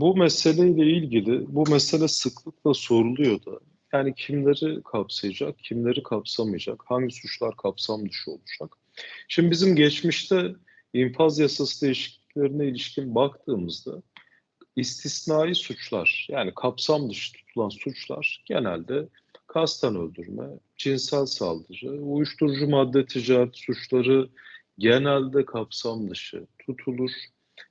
bu meseleyle ilgili, bu mesele sıklıkla soruluyor da. Yani kimleri kapsayacak, kimleri kapsamayacak, hangi suçlar kapsam dışı olacak? Şimdi bizim geçmişte infaz yasası değişikliklerine ilişkin baktığımızda istisnai suçlar, yani kapsam dışı tutulan suçlar genelde kasten öldürme, cinsel saldırı, uyuşturucu madde ticaret suçları genelde kapsam dışı tutulur.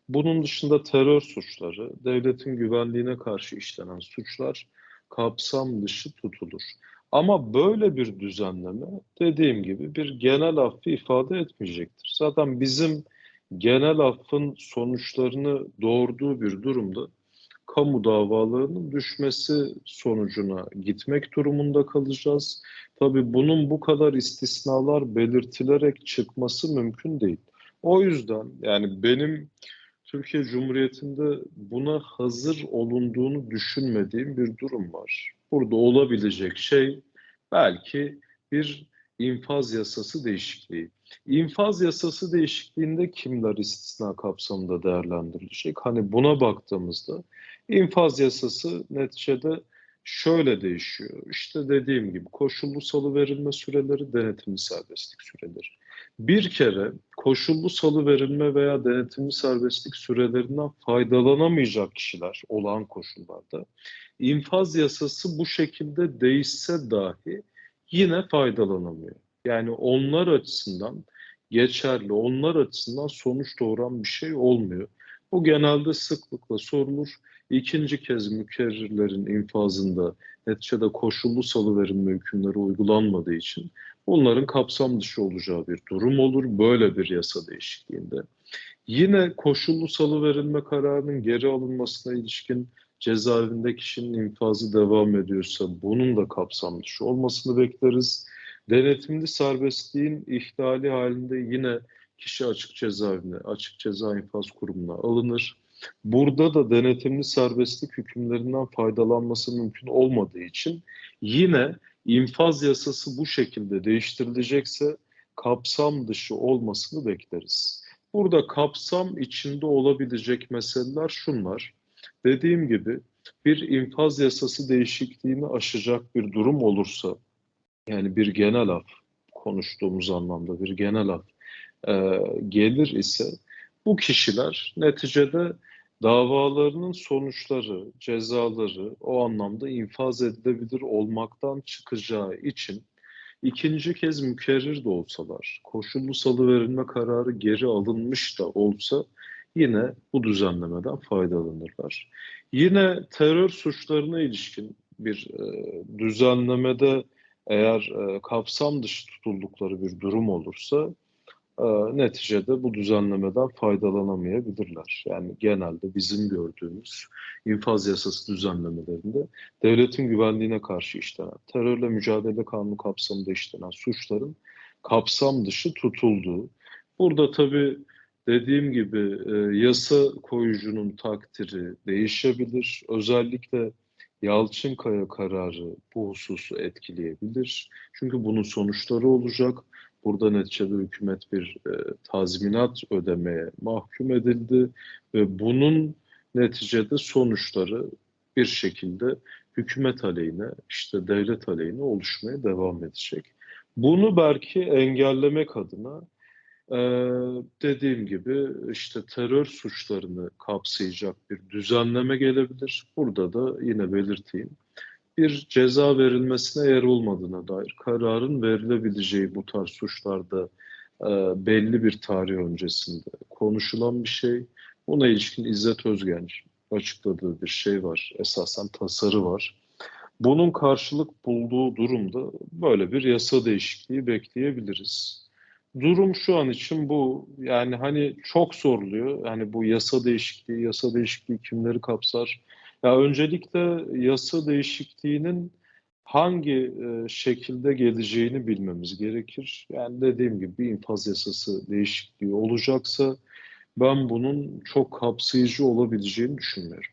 Bunun dışında terör suçları, devletin güvenliğine karşı işlenen suçlar kapsam dışı tutulur. Ama böyle bir düzenleme dediğim gibi bir genel affı ifade etmeyecektir. Zaten bizim genel affın sonuçlarını doğurduğu bir durumda kamu davalarının düşmesi sonucuna gitmek durumunda kalacağız. Tabii bunun bu kadar istisnalar belirtilerek çıkması mümkün değil. O yüzden yani benim Türkiye Cumhuriyeti'nde buna hazır olunduğunu düşünmediğim bir durum var. Burada olabilecek şey belki bir infaz yasası değişikliği. İnfaz yasası değişikliğinde kimler istisna kapsamında değerlendirilecek? Hani buna baktığımızda infaz yasası neticede şöyle değişiyor. İşte dediğim gibi koşullu salı verilme süreleri, denetimli serbestlik süreleri. Bir kere koşullu salı verilme veya denetimli serbestlik sürelerinden faydalanamayacak kişiler olağan koşullarda infaz yasası bu şekilde değişse dahi yine faydalanamıyor. Yani onlar açısından geçerli, onlar açısından sonuç doğuran bir şey olmuyor. Bu genelde sıklıkla sorulur. İkinci kez mükerrirlerin infazında neticede koşullu salıverilme hükümleri uygulanmadığı için bunların kapsam dışı olacağı bir durum olur böyle bir yasa değişikliğinde. Yine koşullu salıverilme kararının geri alınmasına ilişkin cezaevinde kişinin infazı devam ediyorsa bunun da kapsam dışı olmasını bekleriz. Denetimli serbestliğin ihlali halinde yine kişi açık cezaevine, açık ceza infaz kurumuna alınır. Burada da denetimli serbestlik hükümlerinden faydalanması mümkün olmadığı için yine infaz yasası bu şekilde değiştirilecekse kapsam dışı olmasını bekleriz. Burada kapsam içinde olabilecek meseleler şunlar. Dediğim gibi bir infaz yasası değişikliğini aşacak bir durum olursa yani bir genel af konuştuğumuz anlamda bir genel af e, gelir ise bu kişiler neticede davalarının sonuçları, cezaları o anlamda infaz edilebilir olmaktan çıkacağı için ikinci kez mükerrir de olsalar, koşullu salıverilme kararı geri alınmış da olsa yine bu düzenlemeden faydalanırlar. Yine terör suçlarına ilişkin bir e, düzenlemede eğer e, kapsam dışı tutuldukları bir durum olursa e, neticede bu düzenlemeden faydalanamayabilirler. Yani genelde bizim gördüğümüz infaz yasası düzenlemelerinde devletin güvenliğine karşı işlenen, terörle mücadele kanunu kapsamında işlenen suçların kapsam dışı tutulduğu. Burada tabii dediğim gibi e, yasa koyucunun takdiri değişebilir. Özellikle Yalçınkaya kararı bu hususu etkileyebilir. Çünkü bunun sonuçları olacak. Burada neticede hükümet bir e, tazminat ödemeye mahkum edildi ve bunun neticede sonuçları bir şekilde hükümet aleyhine, işte devlet aleyhine oluşmaya devam edecek. Bunu belki engellemek adına ee, dediğim gibi işte terör suçlarını kapsayacak bir düzenleme gelebilir. Burada da yine belirteyim. Bir ceza verilmesine yer olmadığına dair kararın verilebileceği bu tarz suçlarda e, belli bir tarih öncesinde konuşulan bir şey. Buna ilişkin İzzet Özgenç açıkladığı bir şey var. Esasen tasarı var. Bunun karşılık bulduğu durumda böyle bir yasa değişikliği bekleyebiliriz. Durum şu an için bu. Yani hani çok soruluyor. Yani bu yasa değişikliği, yasa değişikliği kimleri kapsar? Ya öncelikle yasa değişikliğinin hangi e, şekilde geleceğini bilmemiz gerekir. Yani dediğim gibi bir infaz yasası değişikliği olacaksa ben bunun çok kapsayıcı olabileceğini düşünmüyorum.